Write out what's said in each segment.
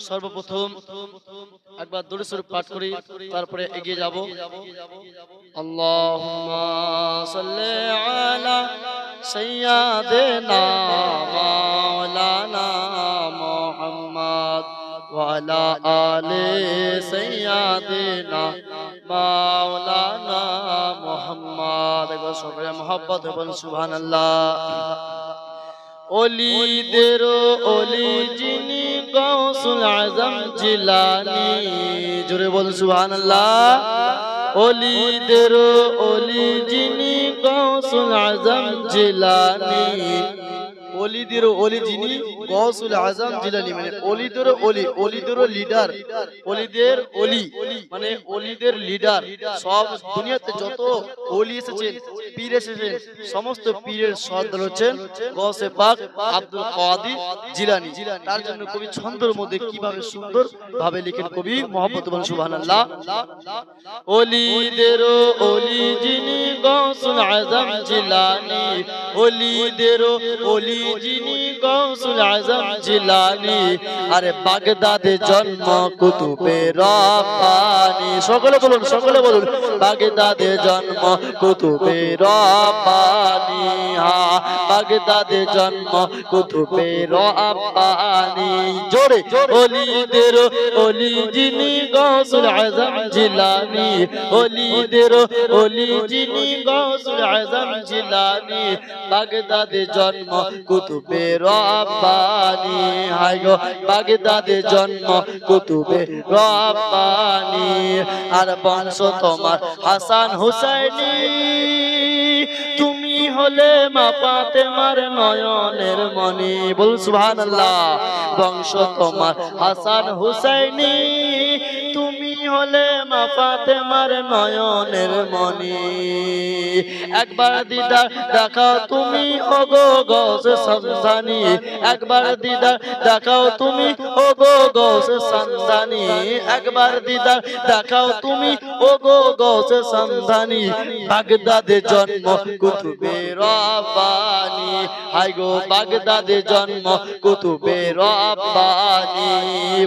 সর্বপ্রথম একবার দূরে স্বরূপ পাঠ করি তারপরে এগিয়ে যাব। আল্লাহুম্মা সাল্লি আলা সাইয়্যিদিনা আলি সাইয়্যিদিনা মাওলানা মুহাম্মদ একবার সকলে মোহাব্বত এবং সুবহানাল্লাহ। অলিদের অলি যিনি গৌসুল আজম জিলানি, জোরে বলুন, সুবহানাল্লাহ। অলিদের অলি যিনি গৌসুল আজম জিলানি অলিদের অলি যিনি গৌসুল আজম জিলানি মানে অলিদের অলি, অলিদের লিডার, অলিদের অলি মানে অলিদের লিডার, সব দুনিয়াতে যত অলি পীর সমস্ত পীরের সর্দার হচ্ছেন গৌসে পাক আব্দুল কাদির জিলানি। তার জন্য কবি ছন্দের মধ্যে কীভাবে সুন্দর ভাবে লিখেন কবি মোহাম্মদ বল সুবহানাল্লাহ। অলিদের অলি যিনি গৌসুল আজম জিলানি, অলিদের অলি যিনি গৌসুল আজম জিলানি, আরে বাগদাদে জন্ম কুতুবে রব্বানি। সকলে বলুন সকলে বলুন, বাগদাদে জন্ম কুতুবে রব্বানি। হা, বাগদাদে জন্ম কুতুবে রব্বানি। জোরে, অলিদের অলি যিনি গৌসুল আজম জিলানি। অলিদের অলি যিনি গৌসুল আজম জিলানি। বাগদাদে জন্ম কুতুবে রব্বানি হাই গো বাগদাদে জন্ম, কুতুবে রব্বানি। আর বংশ তোমার হাসান হুসাইনি। তুমি হলে মা ফাতেমার নয়নের মনি বল সুবহানাল্লাহ। বংশ তোমার হাসান হুসাইনি। হলে মা ফাতেমার নয়নের মনি একবার দিদা, দেখাও তুমি, ওগো গস সন্ধানী। একবার দিদা, দেখাও তুমি, ওগো গস সন্ধানী। একবার দিদা, দেখাও তুমি, ওগো গস সন্ধানী। বাগদাদে জন্ম কুতুবে রব্বানি হাই গো বাগদাদে জন্ম কুতুবে রব্বানি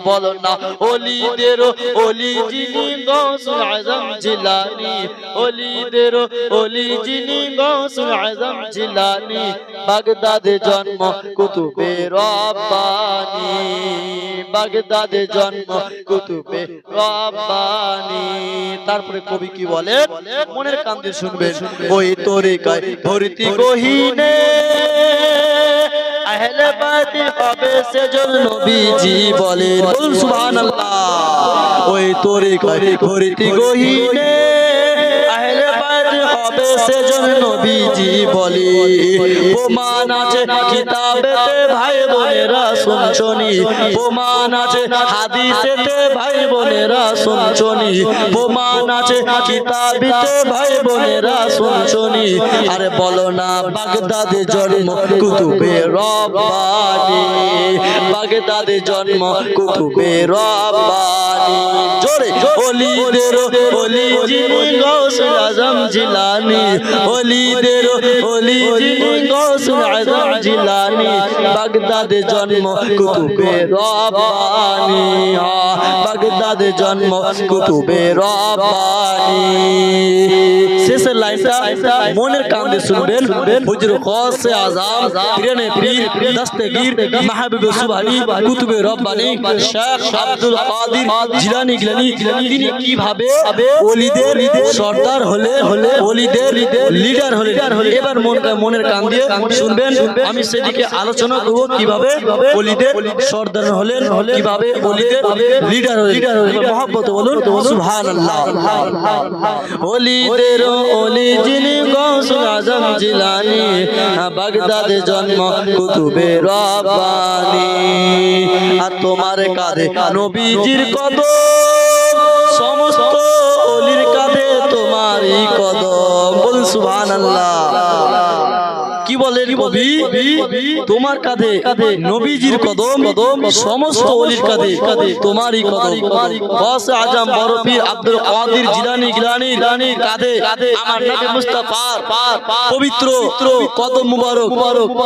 বলো না অলিদের অলি যিনি গৌসুল আজম জিলানি অলিদের অলি যিনি গৌসুল আজম জিলানি, বাগদাদে জন্ম কুতুবে রব্বানি, বাগদাদে জন্ম কুতুবে রব্বানি। তারপরে কবি কি বলে? মনের কান্দে শুনবেন, ওই তরিকায় ভর্তি গহিনে আহলে বাতি হবে সেজন নবীজি বলেন সুবহানাল্লাহ। ওই তরিকায় ভর্তি গহিনে। বাতি হবে সেজন নবীজি বলে ভাই বোনেরা শুনছনি। ভাই বোনেরা শুনছনি। প্রমাণ ভাই বোনেরা শুনছনি। আরে বলো না, বাগদাদে জন্ম কুতুবে রব্বানি। বাগদাদে জন্ম কুতুবে রব্বানি। জোরে, অলিদের অলি যিনি গৌসুল আজম জিলানি। অলিদের অলি গৌসুল আজম জিলানি, বাগদাদে জন্ম কুতুবে রব্বানি বাগদাদে জন্ম কুতুবে রব্বানি। শেষের লাইনটা মনের কান্দে শুনবেন, হুজুর খসে আজাম পীরনে পীর দস্তগীর মাহবুব কুতুবে রব্বানি, শেখ আব্দুল কাদির জিলানি তিনি কীভাবে ওলিদের সর্দার হলে হলে ওলিদের লিডার হলে এবার মনের কান দিয়ে শুনবেন আমি সেদিকে আলোচনা করব কীভাবে ওলিদের সর্দার হলেন কীভাবে ওলিদের লিডার হলেন। মহব্বত বলুন সুবহানাল্লাহ। ওলিদের ওলি যিনি গৌসুল আজম জিলানি বাগদাদে জন্ম কুতুবে রব্বানি। আর তোমার কাঁধে নবীজির কদম সমস্ত অলির বলেন কবি তোমার কাঁধে নবীজির কদম সমস্ত অলির কাঁধে তোমারই কদম বস আজম বড় পীর আব্দুল কাদের জিলানি গিলানি কাঁধে আমার নবী মুস্তাফা পবিত্র কদম মুবারক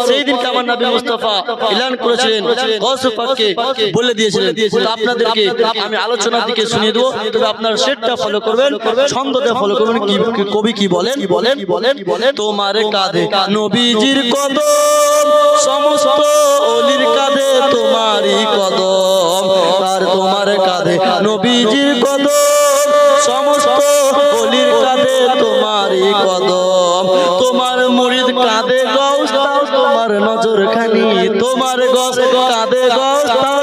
সেই দিনকে আমার নবী মুস্তাফা এলান করেছিলেন গৌস পাককে বলে দিয়েছিলেন। আপনাদেরকে আমি আলোচনার দিকে শুনিয়ে দেবো। তবে আপনার সেটটা ফলো করবেন ছন্দটা ফলো করবেন কবি কি বলেন? কি বলেন বলেন বলেন? তোমার কাঁধে নবীজির কদম, সমস্ত অলির কাঁধে তোমারই কদম, আর তোমার কাঁধে নবীজির কদম, সমস্ত অলির কাঁধে তোমারই কদম, তোমার মুরিদ কাঁধে গৌস, তাও তোমার নজর খানি তোমার গস কাঁধে গৌস, তাও তোমার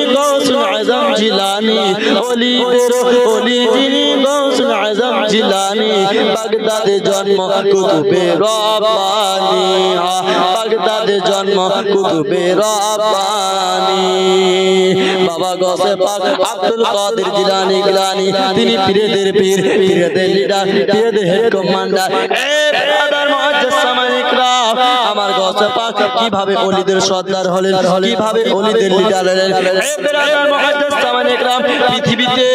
জিলানি ওলিদের ওলি যিনি গৌসুল আজম জিলানি। বাগদাদে জন্ম কুতুবে রব্বানি বাগদাদে জন্ম কুতুবে রব্বানি বাবা গসে পাক আব্দুল কাদের জিলানি, গিলানি, তিনি পীরদের পীর, পীরদের লিডার পীরদের হেড কমান্ডার এ ব্রাদার মুআজ্জাজ ইকরাম আমার কীভাবে ওলিদের সর্দার হলেন, কীভাবে ওলিদের লিডার হলেন? পৃথিবীতে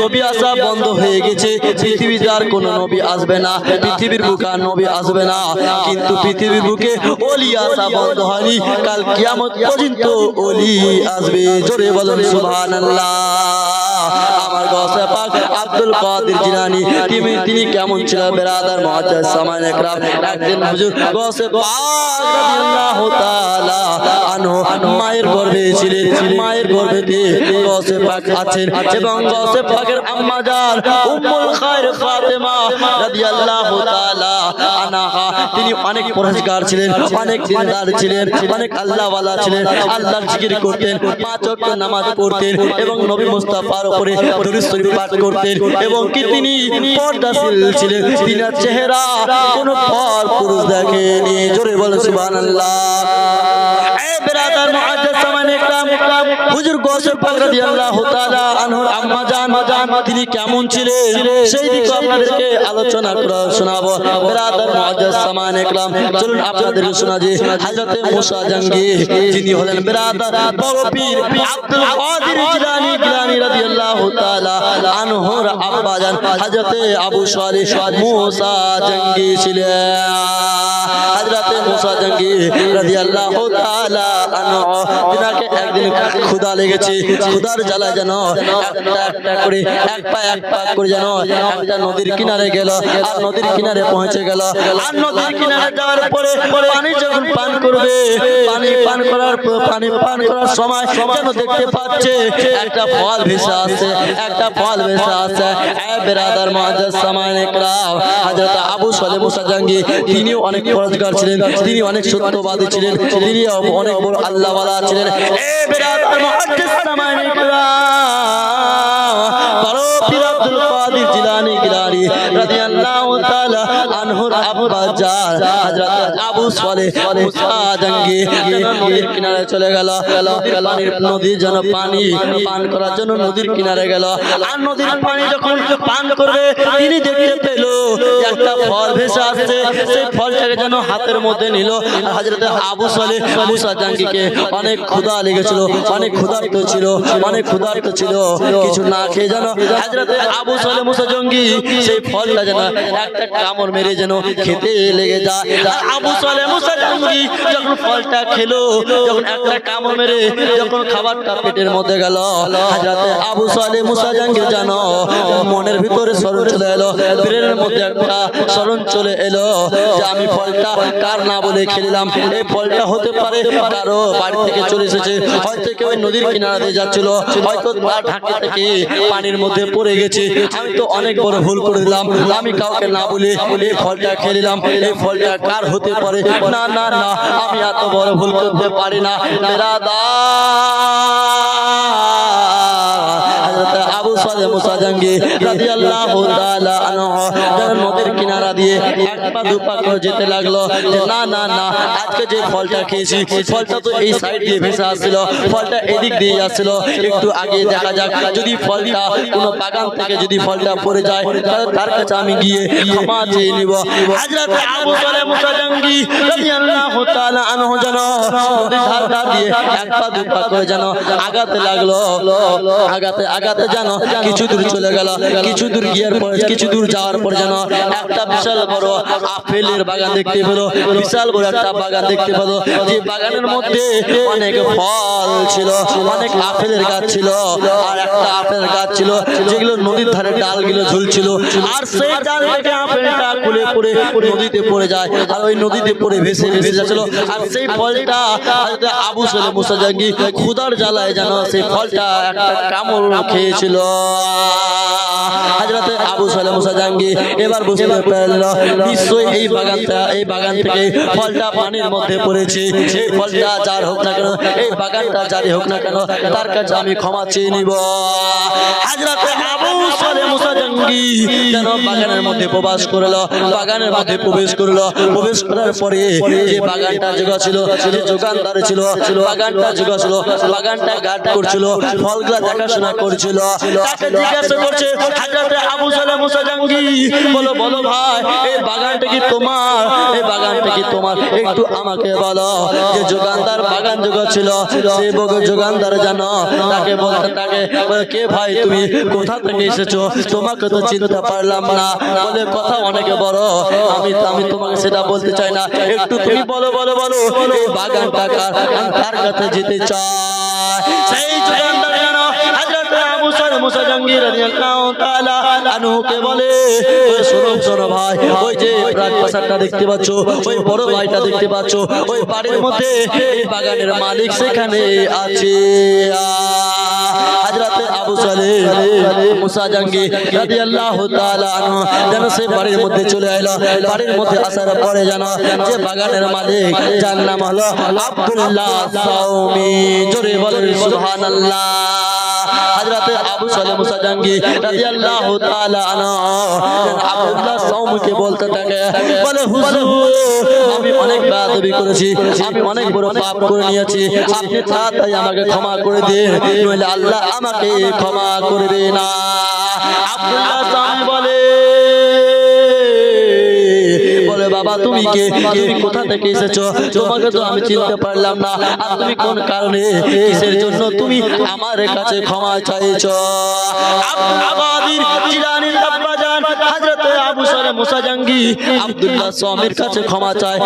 নবী আসা বন্ধ হয়ে গেছে। পৃথিবীতে আর নবী আসবে না। পৃথিবীর বুকে আর নবী আসবে না। কিন্তু পৃথিবীর বুকে ওলি আসা বন্ধ হয়নি। কাল কিয়ামত পর্যন্ত ওলি আসবে। জোরে বলুন আমার পাক, আব্দুল কাদের তিনি তিনি কেমন ছিল? বেরাদার মুআজ্জাজ সামান একরাম একদিন হুজুর মায়ের গর্ভে ছিলেন মায়ের গর্ভেতে গসে পাক আছেন এবং গসে পাকের আম্মা উম্মুল খায়ের ফাতেমা রাদিয়াল্লাহু তাআলা তিনি অনেক পরহেজগার ছিলেন, অনেক দিনদার ছিলেন, অনেক আল্লাহওয়ালা ছিলেন, আল্লাহর জিকির করতেন, পাঁচ ওয়াক্ত নামাজ পড়তেন এবং নবী মুস্তাফার উপরে দরুদ পাঠ করতেন এবং কি তিনি পর্দাশীল ছিলেন তিনি চেহারা কোন পর পুরুষ দেখেনি। জোরে বলে সুবহানাল্লাহ। হুজুর পাক রাদিয়াল্লাহু তাআলা আনহুর আম্মা জান, তিনি কেমন ছিলেন? সেই দিকে আপনাদেরকে আলোচনা করে শোনাবো। বেরাদার মুআজ্জাজ সামান ইকরাম, চলুন আপনাদেরকে শোনা যে হযরতে মুসা জাঙ্গির যিনি হলেন বেরাদার বড় পীর আব্দুল কাদের জিলানী জিলানী রাদিয়াল্লাহু তাআলা আনহুর আব্বা জান হযরতে আবু সালেহ মুসা জাঙ্গি ছিলেন। হযরতে মুসা জাঙ্গি রাদিয়াল্লাহু তাআলা আনহু, তিনাকে একদিন ক্ষুধা লেগেছে ক্ষুধার জ্বালা যেন একটা একটা করে এক পা এক পা করে যেন একটা নদীর কিনারে গেল আর নদীর কিনারে পৌঁছে গেল আর নদীর কিনারে যাওয়ার পরে পানি যখন পান করবে পানি পান করার পানি পান করার সময় যেন দেখতে পাচ্ছে একটা ফল ভেসে আসছে একটা ফল ভেসে আসছে এ বেরাদার আবু সালেহ মুসা জাঙ্গি তিনিও অনেক পরোজগার ছিলেন তিনি অনেক সত্যবাদী ছিলেন তিনি অনেক বড় আল্লাহওয়ালা ছিলেন এ বেরাদার জান হযরত জাঙ্গি নদীর কিনারে চলে গেল। নদীর যেন পানি, পান করার জন্য নদীর কিনারে গেল। আর নদীর পানি যখন পান করবে, তিনি দেখতে পেল একটা ফল ভেসে আসছে। সেই ফলটাকে যেন হাতের মধ্যে নিল। আর আবু সালেহ মুসা জাঙ্গিকে অনেক ক্ষুধা লেগেছিল, অনেক ক্ষুধার্ত ছিল, অনেক ক্ষুধার্ত ছিল। কিছু না খেয়ে যেন হযরত আবু সালেহ মুসা জঙ্গি সেই ফলটা যেন একটা কামড় মেরে যেন খেতে লেগে যায়। আবু সালেহ মুসা জঙ্গি যখন ফলটা খেলো, যখন একটা কামড় মেরে, যখন খাবারটা পেটের মধ্যে গেল হযরত আবু সালেহ, মুসা জঙ্গি জানো, মনের ভিতরে স্মরণ চলে এলো ব্রেনের মধ্যে একটা স্মরণ চলে এলো যে আমি ফলটা কার না বলে খেলিলাম। এই ফলটা হতে পারে কারও বাড়ি থেকে চলে এসেছে, হয়তো কেউ নদীর কিনারা দিয়ে যাচ্ছিল, হয়তো তার ঢাকে থেকে পানির মধ্যে পড়ে গেছে। আমি তো অনেক বড় ভুল করে দিলাম, আমি কাউকে না বলে এই ফলটা খেলিলাম। এই ফলটা কার হতে পারে না না না আমি এত বড় ভুল করতে পারি না। হযরত নদীর কিনারা দিয়ে যেতে লাগল না না না, আজকে যে ফলটা খেয়েছি, ফলটা তো এই সাইড দিয়ে ভেসে ফলটা এদিক দিয়ে একটু আগে দেখা যাক যদি ফলটা কোনো বাগান থেকে যদি ফলটা পড়ে যায় তার কাছে আমি গিয়ে ক্ষমা চেয়ে নিব। যেন দিয়ে আগাতে লাগল, আগাতে আগাতে যেন কিছু দূর চলে গেল, কিছু দূর গিয়ার পর, কিছু দূর যাওয়ার পর যেন একটা বিশাল বড় আপেলের বাগান দেখতে পেল, বিশাল বড় একটা বাগান দেখতে পেল, যে বাগানের মধ্যে অনেক ফল ছিল, অনেক আপেলের গাছ ছিল, আর একটা আপেলের গাছ ছিল, যেগুলো নদীর ধারে ডালগুলো ঝুলছিল, আর সেই ডাল থেকে আপেলটা খুলে পড়ে নদীতে পড়ে যায়, আর ওই নদীতে পড়ে ভেসে ভেসে যাচ্ছিল, আর সেই ফলটা আবু সালে মুসা জাঙ্গি খুদার জ্বালায় যেন সেই ফলটা একটা কামড় খেয়েছিল। হাজরাতে আবু সালে জাঙ্গি এবার বুঝতে পারল নিশ্চয়ই এই বাগানটা এই বাগান থেকে ফলটা পানির মধ্যে পড়েছে। এই ফলটা যার হোক না কেন এই বাগানটা যারই হোক না কেন তার কাছে আমি ক্ষমা চেয়ে নিব। হাজরাতে আবু সালে জাঙ্গি যেন বাগানের মধ্যে প্রবেশ করল বাগানের মধ্যে প্রবেশ করল। প্রবেশ করার পরে যে বাগানটা জোগা ছিল যে দোকানদার ছিল বাগানটা জোগা ছিল বাগানটা গার্ড করছিল ফলগুলা দেখাশোনা করছিল। তাকে জিজ্ঞাসা করছে, হাজরাতে আবু সালাম মুসা জাঙ্গি বলো বলো ভাই, এই বাগানটা কি তোমার? এই বাগানটা কি তোমার? একটু আমাকে বলো, যে যোগানদার বাগান জোগা ছিল সে বগে জানো, তাকে বলতে তাকে কে ভাই তুমি? কোথা থেকে এসেছ? তোমাকে তো চিনতে পারলাম না। বলে, কথা অনেকে বড়, আমি আমি তোমাকে সেটা বলতে চাই না। একটু তুমি বলো বলো বলো, এই বাগানটা কার তার কাছে যেতে চাই সেই মুসা জাঙ্গির রাদিয়াল্লাহু তাআলা আনহুকে বলে শোনো শোনো ভাই, ওই যে রাজপ্রাসাদটা দেখতে পাচ্ছো, ওই বড় ভাইটা দেখতে পাচ্ছো, ওই বাড়ির মধ্যে এই বাগানের মালিক সেখানে আছে। হযরত আবু সালে মুসা জাঙ্গি রাদিয়াল্লাহু তাআলা আনহু যেন সে বাড়ির মধ্যে চলে এলো বাড়ির মধ্যে আসার পরে যেন যে বাগানের মালিক, যার নাম হলো আব্দুল্লাহ সাউমি জোরে বলেন সুবহানাল্লাহ। হযরত আবু সালে মুসা জাঙ্গি রাদিয়াল্লাহু তাআলা আনহু আব্দুল্লাহ সাউমকে বলতে থাকে, বলে, হুজুর, আমি অনেক বেয়াদবি করেছি, আমি অনেক বড় পাপ করে নিয়েছি, আপনি তাড়াতাড়ি আমাকে ক্ষমা করে দিন, নইলে আল্লাহ আমাকে ক্ষমা করবে না। আব্দুল্লাহ সাউম বলে তুমি কে? তুমি কোথা থেকে এসেছ? তোমাকে তো আমি চিনতে পারলাম না। আর তুমি কোন কারণে কিসের জন্য তুমি আমার কাছে ক্ষমা চাইছো? আবাদির জিলানির আব্বাজান হযরত আবু সালে মুসা জাঙ্গি আব্দুল্লাহ স্বামীর কাছে ক্ষমা চায়।